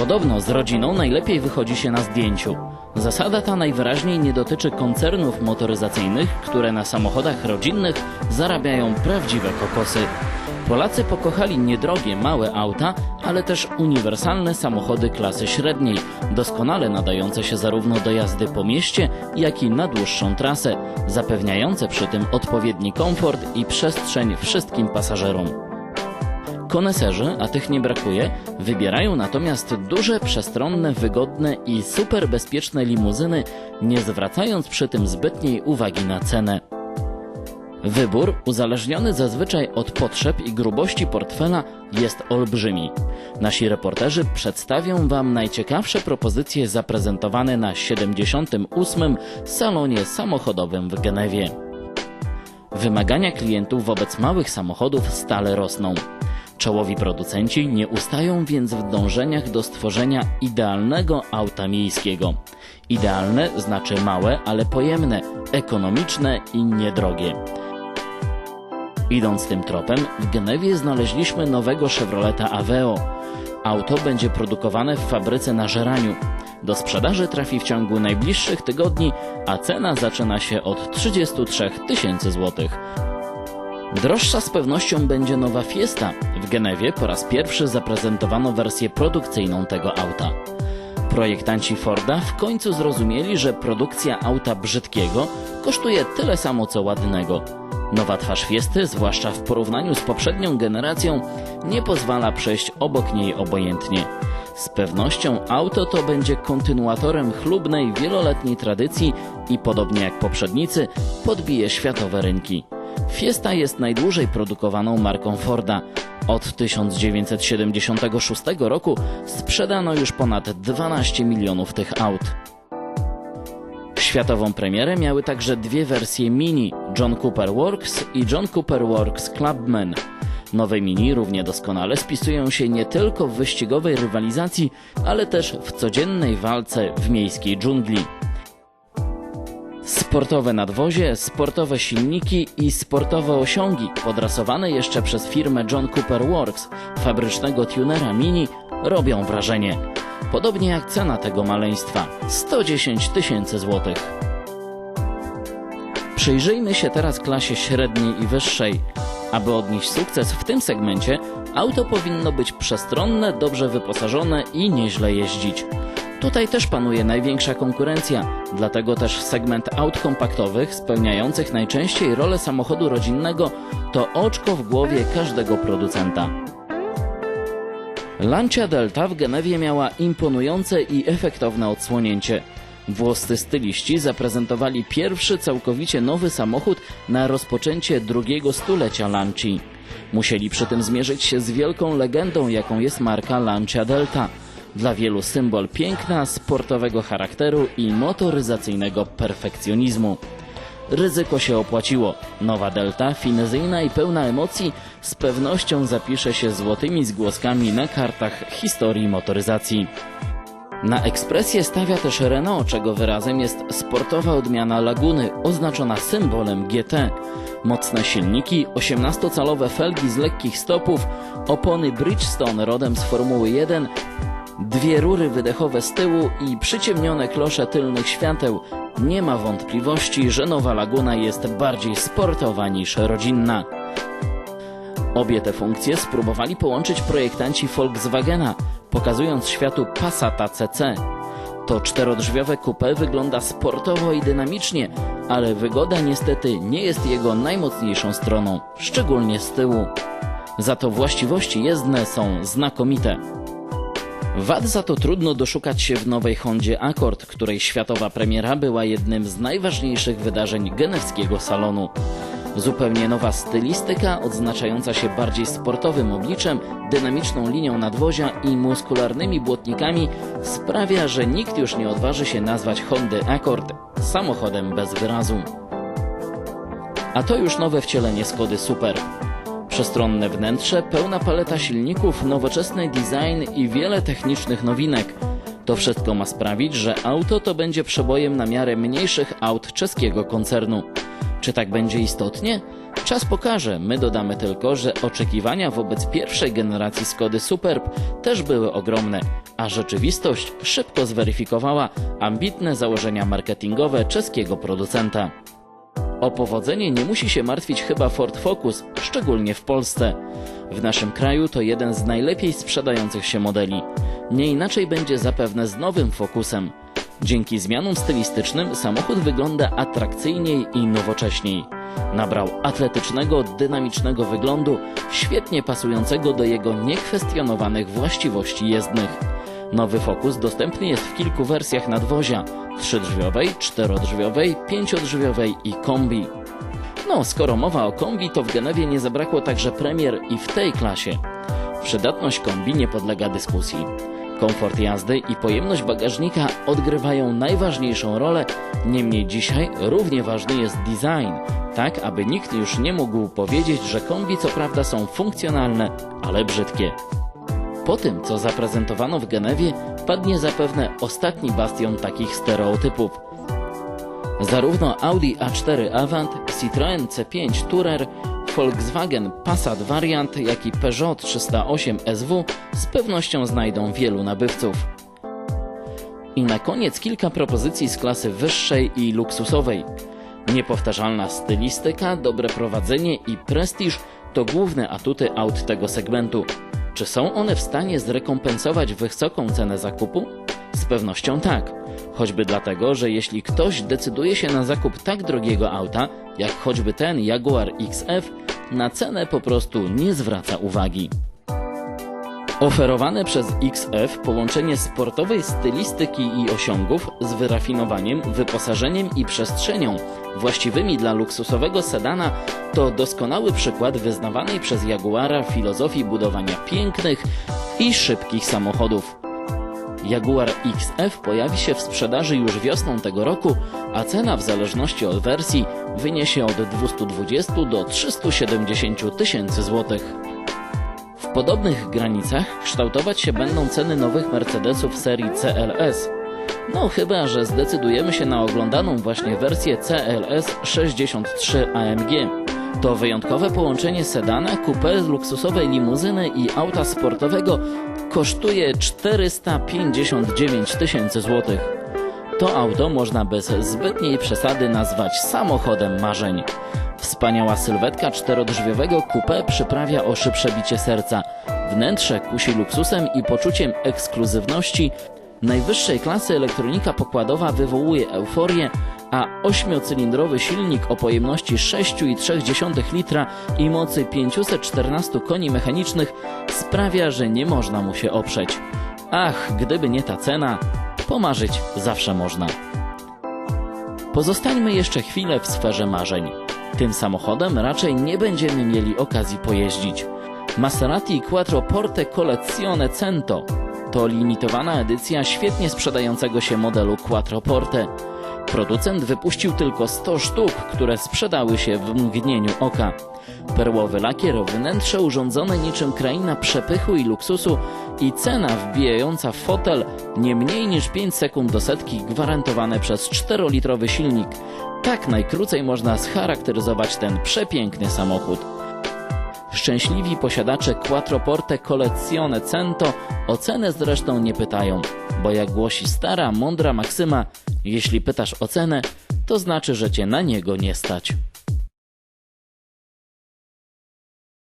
Podobno z rodziną najlepiej wychodzi się na zdjęciu. Zasada ta najwyraźniej nie dotyczy koncernów motoryzacyjnych, które na samochodach rodzinnych zarabiają prawdziwe kokosy. Polacy pokochali niedrogie, małe auta, ale też uniwersalne samochody klasy średniej, doskonale nadające się zarówno do jazdy po mieście, jak i na dłuższą trasę, zapewniające przy tym odpowiedni komfort i przestrzeń wszystkim pasażerom. Koneserzy, a tych nie brakuje, wybierają natomiast duże, przestronne, wygodne i super bezpieczne limuzyny, nie zwracając przy tym zbytniej uwagi na cenę. Wybór, uzależniony zazwyczaj od potrzeb i grubości portfela, jest olbrzymi. Nasi reporterzy przedstawią Wam najciekawsze propozycje zaprezentowane na 78. salonie samochodowym w Genewie. Wymagania klientów wobec małych samochodów stale rosną. Czołowi producenci nie ustają więc w dążeniach do stworzenia idealnego auta miejskiego. Idealne znaczy małe, ale pojemne, ekonomiczne i niedrogie. Idąc tym tropem, w Genewie znaleźliśmy nowego Chevroleta Aveo. Auto będzie produkowane w fabryce na Żeraniu. Do sprzedaży trafi w ciągu najbliższych tygodni, a cena zaczyna się od 33 tysięcy złotych. Droższa z pewnością będzie nowa Fiesta. W Genewie po raz pierwszy zaprezentowano wersję produkcyjną tego auta. Projektanci Forda w końcu zrozumieli, że produkcja auta brzydkiego kosztuje tyle samo co ładnego. Nowa twarz Fiesty, zwłaszcza w porównaniu z poprzednią generacją, nie pozwala przejść obok niej obojętnie. Z pewnością auto to będzie kontynuatorem chlubnej, wieloletniej tradycji i podobnie jak poprzednicy podbije światowe rynki. Fiesta jest najdłużej produkowaną marką Forda. Od 1976 roku sprzedano już ponad 12 milionów tych aut. Światową premierę miały także dwie wersje Mini John Cooper Works i John Cooper Works Clubman. Nowe Mini równie doskonale spisują się nie tylko w wyścigowej rywalizacji, ale też w codziennej walce w miejskiej dżungli. Sportowe nadwozie, sportowe silniki i sportowe osiągi, podrasowane jeszcze przez firmę John Cooper Works, fabrycznego tunera Mini, robią wrażenie. Podobnie jak cena tego maleństwa 110 tysięcy złotych. Przyjrzyjmy się teraz klasie średniej i wyższej. Aby odnieść sukces w tym segmencie, auto powinno być przestronne, dobrze wyposażone i nieźle jeździć. Tutaj też panuje największa konkurencja, dlatego też segment aut kompaktowych, spełniających najczęściej rolę samochodu rodzinnego, to oczko w głowie każdego producenta. Lancia Delta w Genewie miała imponujące i efektowne odsłonięcie. Włoscy styliści zaprezentowali pierwszy całkowicie nowy samochód na rozpoczęcie drugiego stulecia Lanci. Musieli przy tym zmierzyć się z wielką legendą, jaką jest marka Lancia Delta. Dla wielu symbol piękna, sportowego charakteru i motoryzacyjnego perfekcjonizmu. Ryzyko się opłaciło. Nowa Delta, finezyjna i pełna emocji, z pewnością zapisze się złotymi zgłoskami na kartach historii motoryzacji. Na ekspresję stawia też Renault, czego wyrazem jest sportowa odmiana Laguny, oznaczona symbolem GT. Mocne silniki, 18-calowe felgi z lekkich stopów, opony Bridgestone rodem z Formuły 1, dwie rury wydechowe z tyłu i przyciemnione klosze tylnych świateł. Nie ma wątpliwości, że nowa Laguna jest bardziej sportowa niż rodzinna. Obie te funkcje spróbowali połączyć projektanci Volkswagena, pokazując światu Passata CC. To czterodrzwiowe coupe wygląda sportowo i dynamicznie, ale wygoda niestety nie jest jego najmocniejszą stroną, szczególnie z tyłu. Za to właściwości jezdne są znakomite. Wad za to trudno doszukać się w nowej Hondzie Accord, której światowa premiera była jednym z najważniejszych wydarzeń genewskiego salonu. Zupełnie nowa stylistyka, odznaczająca się bardziej sportowym obliczem, dynamiczną linią nadwozia i muskularnymi błotnikami sprawia, że nikt już nie odważy się nazwać Hondy Accord samochodem bez wyrazu. A to już nowe wcielenie Skody Super. Przestronne wnętrze, pełna paleta silników, nowoczesny design i wiele technicznych nowinek. To wszystko ma sprawić, że auto to będzie przebojem na miarę mniejszych aut czeskiego koncernu. Czy tak będzie istotnie? Czas pokaże, my dodamy tylko, że oczekiwania wobec pierwszej generacji Skody Superb też były ogromne, a rzeczywistość szybko zweryfikowała ambitne założenia marketingowe czeskiego producenta. O powodzenie nie musi się martwić chyba Ford Focus, szczególnie w Polsce. W naszym kraju to jeden z najlepiej sprzedających się modeli. Nie inaczej będzie zapewne z nowym Focusem. Dzięki zmianom stylistycznym samochód wygląda atrakcyjniej i nowocześniej. Nabrał atletycznego, dynamicznego wyglądu, świetnie pasującego do jego niekwestionowanych właściwości jezdnych. Nowy Focus dostępny jest w kilku wersjach nadwozia: trzydrzwiowej, czterodrzwiowej, pięciodrzwiowej i kombi. No, skoro mowa o kombi, to w Genewie nie zabrakło także premier i w tej klasie. Przydatność kombi nie podlega dyskusji. Komfort jazdy i pojemność bagażnika odgrywają najważniejszą rolę, niemniej dzisiaj równie ważny jest design, tak aby nikt już nie mógł powiedzieć, że kombi co prawda są funkcjonalne, ale brzydkie. Po tym, co zaprezentowano w Genewie, padnie zapewne ostatni bastion takich stereotypów. Zarówno Audi A4 Avant, Citroën C5 Tourer, Volkswagen Passat Variant, jak i Peugeot 308 SW z pewnością znajdą wielu nabywców. I na koniec kilka propozycji z klasy wyższej i luksusowej. Niepowtarzalna stylistyka, dobre prowadzenie i prestiż to główne atuty aut tego segmentu. Czy są one w stanie zrekompensować wysoką cenę zakupu? Z pewnością tak. Choćby dlatego, że jeśli ktoś decyduje się na zakup tak drogiego auta, jak choćby ten Jaguar XF, na cenę po prostu nie zwraca uwagi. Oferowane przez XF połączenie sportowej stylistyki i osiągów z wyrafinowaniem, wyposażeniem i przestrzenią właściwymi dla luksusowego sedana to doskonały przykład wyznawanej przez Jaguara filozofii budowania pięknych i szybkich samochodów. Jaguar XF pojawi się w sprzedaży już wiosną tego roku, a cena w zależności od wersji wyniesie od 220 do 370 tysięcy złotych. W podobnych granicach kształtować się będą ceny nowych Mercedesów serii CLS. No chyba, że zdecydujemy się na oglądaną właśnie wersję CLS 63 AMG. To wyjątkowe połączenie sedana, coupé, luksusowej limuzyny i auta sportowego kosztuje 459 tysięcy złotych. To auto można bez zbytniej przesady nazwać samochodem marzeń. Wspaniała sylwetka czterodrzwiowego coupé przyprawia o szybsze bicie serca. Wnętrze kusi luksusem i poczuciem ekskluzywności. Najwyższej klasy elektronika pokładowa wywołuje euforię, a ośmiocylindrowy silnik o pojemności 6,3 litra i mocy 514 koni mechanicznych sprawia, że nie można mu się oprzeć. Ach, gdyby nie ta cena, pomarzyć zawsze można. Pozostańmy jeszcze chwilę w sferze marzeń. Tym samochodem raczej nie będziemy mieli okazji pojeździć. Maserati Quattroporte Collezione Cento to limitowana edycja świetnie sprzedającego się modelu Quattroporte. Producent wypuścił tylko 100 sztuk, które sprzedały się w mgnieniu oka. Perłowy lakier, wnętrze urządzone niczym kraina przepychu i luksusu i cena wbijająca w fotel nie mniej niż 5 sekund do setki gwarantowane przez 4-litrowy silnik. Tak najkrócej można scharakteryzować ten przepiękny samochód. Szczęśliwi posiadacze Quattroporte Collezione Cento o cenę zresztą nie pytają, bo jak głosi stara, mądra maksyma, jeśli pytasz o cenę, to znaczy, że cię na niego nie stać.